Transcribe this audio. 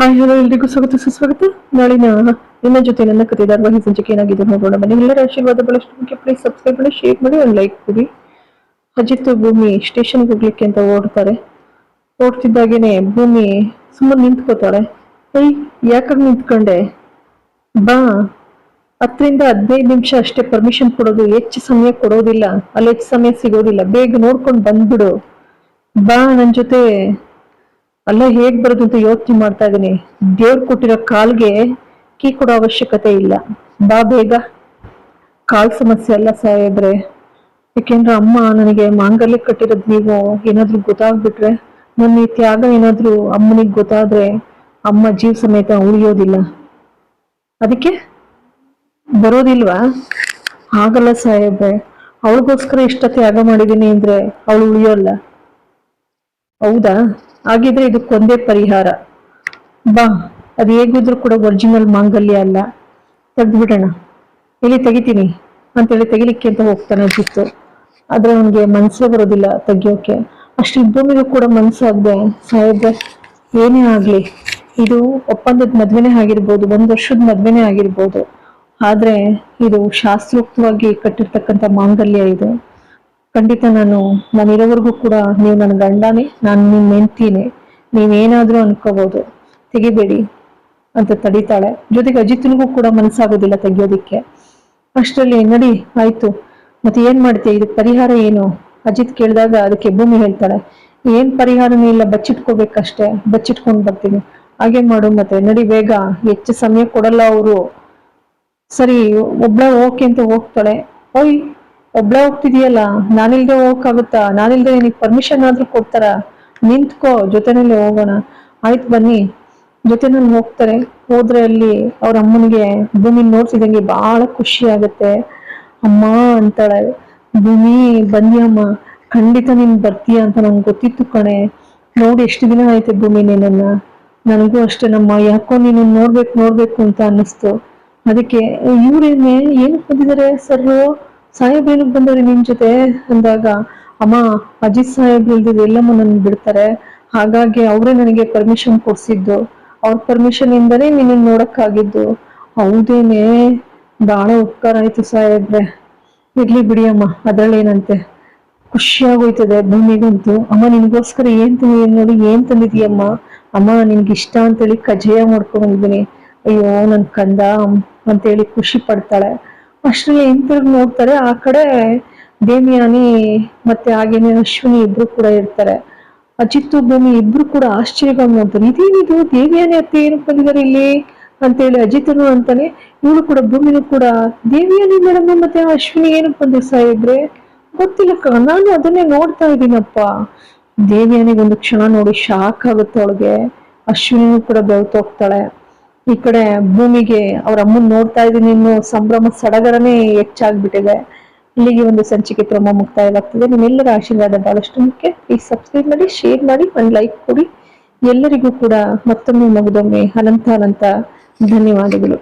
Hi hello ಎಲ್ರಿಗೂ ಸ್ವಾಗತ, ಸುಸ್ವಾಗತ. ನಾಳಿನ ನಿಮ್ಮ ಜೊತೆ ನನ್ನ ಕತೆ ಧಾರವಾಹಿ ಸಂಚಿಕೆ ಏನಾಗಿದೆ ನೋಡೋಣ. ಬನ್ನಿ ಎಲ್ಲರ ಆಶೀರ್ವಾದ ಬಹಳಷ್ಟು ಮುಖ್ಯ. ಪ್ಲೀಸ್ ಸಬ್ಸ್ಕ್ರೈಬ್ ಮಾಡಿ ಶೇರ್ ಮಾಡಿ, ಒಂದು ಲೈಕ್ ಕೊಡಿ. ಅಜಿತ್ ಭೂಮಿ ಸ್ಟೇಷನ್ಗೆ ಹೋಗ್ಲಿಕ್ಕೆ ಅಂತ ಓಡ್ತಾರೆ. ಓಡ್ತಿದ್ದಾಗೇನೆ ಭೂಮಿ ಸುಮ್ಮನೆ ನಿಂತ್ಕೋತಾಳೆ. ಏಯ್, ಯಾಕಾಗ ನಿಂತ್ಕೊಂಡೆ? ಬಾ. ಹತ್ತರಿಂದ ಹದಿನೈದು ನಿಮಿಷ ಅಷ್ಟೇ ಪರ್ಮಿಷನ್ ಕೊಡೋದು. ಹೆಚ್ಚು ಸಮಯ ಕೊಡೋದಿಲ್ಲ. ಅಲ್ಲಿ ಹೆಚ್ಚು ಸಮಯ ಸಿಗೋದಿಲ್ಲ. ಬೇಗ ನೋಡ್ಕೊಂಡು ಬಂದ್ಬಿಡು. ಬಾ ನನ್ನ ಜೊತೆ. ಅಲ್ಲ ಹೇಗ್ ಬರೋದು ಅಂತ ಯೋಚನೆ ಮಾಡ್ತಾ ಇದೀನಿ ದೇವ್ರು ಕೊಟ್ಟಿರೋ ಕಾಲ್ಗೆ ಕೀ ಕೊಡೋ ಅವಶ್ಯಕತೆ ಇಲ್ಲ. ಬಾ ಬೇಗ. ಕಾಲ್ ಸಮಸ್ಯೆ ಅಲ್ಲ ಸಾಹೇಬ್ರೆ. ಯಾಕೆಂದ್ರೆ ಅಮ್ಮ ನನಗೆ ಮಾಂಗಲ್ಯ ಕಟ್ಟಿರೋದು ನೀವು ಏನಾದರೂ ಗೊತ್ತಾಗ್ಬಿಟ್ರೆ, ನನ್ನ ಈ ತ್ಯಾಗ ಏನಾದರೂ ಅಮ್ಮನಿಗೆ ಗೊತ್ತಾದ್ರೆ ಅಮ್ಮ ಜೀವ ಸಮೇತ ಉಳಿಯೋದಿಲ್ಲ. ಅದಕ್ಕೆ ಬರೋದಿಲ್ವಾ? ಆಗಲ್ಲ ಸಾಹೇಬ್ರೆ. ಅವಳಿಗೋಸ್ಕರ ಇಷ್ಟ ತ್ಯಾಗ ಮಾಡಿದೀನಿ ಅಂದ್ರೆ ಅವಳು ಉಳಿಯೋಲ್ಲ. ಹೌದಾ? ಹಾಗಿದ್ರೆ ಇದಕ್ಕೊಂದೇ ಪರಿಹಾರ. ಬಾ, ಅದು ಹೇಗಿದ್ರು ಕೂಡ ಒರಿಜಿನಲ್ ಮಾಂಗಲ್ಯ ಅಲ್ಲ. ತೆಗ್ದ್ಬಿಡೋಣ. ಇಲ್ಲಿ ತೆಗಿತೀನಿ. ಅಂತೇಳಿ ತೆಗಿಲಿಕ್ಕೆ ಅಂತ ಹೋಗ್ತಾನೆ ಜಿತ್ತು. ಆದ್ರೆ ಅವನಿಗೆ ಮನಸ್ಸೇ ಬರೋದಿಲ್ಲ ತೆಗಿಯೋಕೆ. ಅಷ್ಟು ಭೂಮಿಗೂ ಕೂಡ ಮನ್ಸಾಗ್ದೆ ಸಾಹೇಬ್ರೆ, ಏನೇ ಆಗ್ಲಿ. ಇದು ಒಪ್ಪಂದದ ಮದ್ವೆನೇ ಆಗಿರ್ಬೋದು, ಒಂದು ವರ್ಷದ ಮದ್ವೆನೇ ಆಗಿರ್ಬೋದು. ಆದ್ರೆ ಇದು ಶಾಸ್ತ್ರೋಕ್ತವಾಗಿ ಕಟ್ಟಿರ್ತಕ್ಕಂಥ ಮಾಂಗಲ್ಯ ಇದು. ಖಂಡಿತ ನಾನು ನಾನು ಇರೋವರೆಗೂ ಕೂಡ ನೀವು ನನ್ನ ಗಂಡನೇ, ನಾನು ನಿಮ್ಮ ಹೆಂಡ್ತೀನಿ. ನೀವೇನಾದ್ರೂ ಅನ್ಕೋಬಹುದು ತೆಗಿಬೇಡಿ ಅಂತ ತಡಿತಾಳೆ. ಜೊತೆಗೆ ಅಜಿತ್ನಿಗೂ ಕೂಡ ಮನಸ್ಸಾಗೋದಿಲ್ಲ ತೆಗಿಯೋದಿಕ್ಕೆ. ಅಷ್ಟರಲ್ಲಿ ನಡಿ, ಆಯ್ತು. ಮತ್ತೆ ಏನ್ ಮಾಡ್ತೀಯ? ಇದಕ್ಕೆ ಪರಿಹಾರ ಏನು? ಅಜಿತ್ ಕೇಳಿದಾಗ ಅದಕ್ಕೆ ಭೂಮಿ ಹೇಳ್ತಾಳೆ. ಏನ್ ಪರಿಹಾರನೂ ಇಲ್ಲ, ಬಚ್ಚಿಟ್ಕೋಬೇಕಷ್ಟೇ. ಬಚ್ಚಿಟ್ಕೊಂಡು ಬರ್ತೀನಿ. ಹಾಗೆ ಮಾಡು ಮತ್ತೆ. ನಡಿ, ಬೇಗ. ಹೆಚ್ಚು ಸಮಯ ಕೊಡಲ್ಲ ಅವರು. ಸರಿ, ಒಬ್ಳೆ ಓಕೆ ಅಂತ ಹೋಗ್ತಾಳೆ. ಓಯ್ ಒಬ್ಳೆ ಹೋಗ್ತಿದೀಯಲ್ಲ, ನಾನಿಲ್ದೆ ಹೋಗಕ್ಕಾಗುತ್ತಾ? ನಾನಿಲ್ದೆ ನಿನಗೆ ಪರ್ಮಿಷನ್ ಆದ್ರೂ ಕೊಡ್ತಾರ? ನಿಂತ್ಕೋ, ಜೊತೆನಲ್ಲಿ ಹೋಗೋಣ. ಆಯ್ತು ಬನ್ನಿ. ಜೊತೆನಲ್ಲಿ ಹೋಗ್ತಾರೆ. ಹೋದ್ರೆ ಅಲ್ಲಿ ಅವ್ರ ಅಮ್ಮನಿಗೆ ಭೂಮಿ ನೋಡ್ತಿದಂಗೆ ಬಹಳ ಖುಷಿ ಆಗುತ್ತೆ. ಅಮ್ಮ ಅಂತಾಳೆ. ಭೂಮಿ, ಬನ್ನಿ ಅಮ್ಮ. ಖಂಡಿತ ನೀನ್ ಬರ್ತೀಯ ಅಂತ ನಂಗೆ ಗೊತ್ತಿತ್ತು ಕಣೆ. ನೋಡಿ ಎಷ್ಟು ದಿನ ಆಯ್ತು ಭೂಮಿ ನಿನ್ನನ್ನ ನನಗೂ ಅಷ್ಟೇನಮ್ಮ ಯಾಕೋ ನೀನು ನೋಡ್ಬೇಕು ನೋಡ್ಬೇಕು ಅಂತ ಅನ್ನಿಸ್ತು. ಅದಕ್ಕೆ, ಇವ್ರೇನೆ, ಏನಕ್ಕೆ ಬಂದಿದ್ದಾರೆ ಸರ್ ಸಾಹೇಬ್ ಏನಕ್ಕೆ ಬಂದರೆ ನಿನ್ ಜೊತೆ ಅಂದಾಗ, ಅಮ್ಮ, ಅಜಿತ್ ಸಾಹೇಬ್ ಇಲ್ದಿದ್ದು ಎಲ್ಲಮ್ಮ ನನ್ ಬಿಡ್ತಾರೆ. ಹಾಗಾಗಿ ಅವರೇ ನನಗೆ ಪರ್ಮಿಷನ್ ಕೊಡ್ಸಿದ್ದು. ಅವ್ರ ಪರ್ಮಿಷನ್ ಇಂದನೇ ನಿನ್ನ ನೋಡಕ್ಕಾಗಿದ್ದು. ಹೌದೇನೆ ಬಹಳ ಉಪಕಾರ ಆಯ್ತು ಸಾಹೇಬ್ರೆ. ಇರ್ಲಿ ಬಿಡಿ ಅಮ್ಮ, ಅದ್ರಲ್ಲೇನಂತೆ. ಖುಷಿಯಾಗೋಯ್ತದೆ ಭೂಮಿಗಂತೂ. ಅಮ್ಮ, ನಿನ್ಗೋಸ್ಕರ ಏನ್ ತಂದಿ ನೋಡಿ, ಏನ್ ತಂದಿದೀಯಮ್ಮ ಅಮ್ಮ ನಿನ್ಗೆ ಇಷ್ಟ ಅಂತೇಳಿ ಕಜಯ ಮಾಡ್ಕೊಂಡ್ ಬಂದಿದ್ದೀನಿ. ಅಯ್ಯೋ, ನನ್ ಕಂದ, ಅಂತೇಳಿ ಖುಷಿ ಪಡ್ತಾಳೆ. ಅಷ್ಟ್ರಲ್ಲಿ ಹಿಂತಿರುಗಿ ನೋಡ್ತಾರೆ. ಆ ಕಡೆ ದೇಮಿಯಾನಿ ಮತ್ತೆ ಹಾಗೇನೆ ಅಶ್ವಿನಿ ಇಬ್ರು ಕೂಡ ಇರ್ತಾರೆ. ಅಜಿತ್ತು ಭೂಮಿ ಇಬ್ರು ಕೂಡ ಆಶ್ಚರ್ಯವಾಗಿ ನೋಡ್ತಾರೆ ಇದೇನಿದು? ದೇವಿಯಾನಿ ಅತ್ತೆ ಏನಕ್ಕೆ ಬಂದಿದ್ದಾರೆ ಇಲ್ಲಿ? ಅಂತೇಳಿ ಅಜಿತನು ಅಂತಾನೆ. ಇವಳು ಕೂಡ ಭೂಮಿನೂ ಕೂಡ ದೇವಿಯಾನಿ ಮೇಡಮ್ ಮತ್ತೆ ಅಶ್ವಿನಿ ಏನಕ್ಕೆ ಬಂದ್ರು ಸಾಹೇಬ್ರೆ ಗೊತ್ತಿಲ್ಲ ನಾನು ಅದನ್ನೇ ನೋಡ್ತಾ ಇದ್ದೀನಪ್ಪ. ದೇವಿಯಾನಿಗೆ ಒಂದು ಕ್ಷಣ ನೋಡಿ ಶಾಕ್ ಆಗುತ್ತೆ ಅವಳಿಗೆ. ಅಶ್ವಿನಿನೂ ಕೂಡ ಬೆಳ್ತೋಗ್ತಾಳೆ ಈ ಕಡೆ ಭೂಮಿಗೆ ಅವ್ರ ಅಮ್ಮನ್ ನೋಡ್ತಾ ಇದೀನಿ ಇನ್ನು ಸಂಭ್ರಮ ಸಡಗರನೇ ಹೆಚ್ಚಾಗ್ಬಿಟ್ಟಿದೆ. ಇಲ್ಲಿಗೆ ಒಂದು ಸಂಚಿಕೆ ಕ್ರಮ ಮುಕ್ತಾಯವಾಗ್ತದೆ. ನಿಮ್ಮೆಲ್ಲರ ಆಶೀರ್ವಾದ ಬಹಳಷ್ಟು ಮುಖ್ಯ. ಈ ಸಬ್ಸ್ಕ್ರೈಬ್ ಮಾಡಿ ಶೇರ್ ಮಾಡಿ, ಒಂದು ಲೈಕ್ ಕೊಡಿ. ಎಲ್ಲರಿಗೂ ಕೂಡ ಮತ್ತೊಮ್ಮೆ ಮಗದೊಮ್ಮೆ ಅನಂತ ಅನಂತ ಧನ್ಯವಾದಗಳು.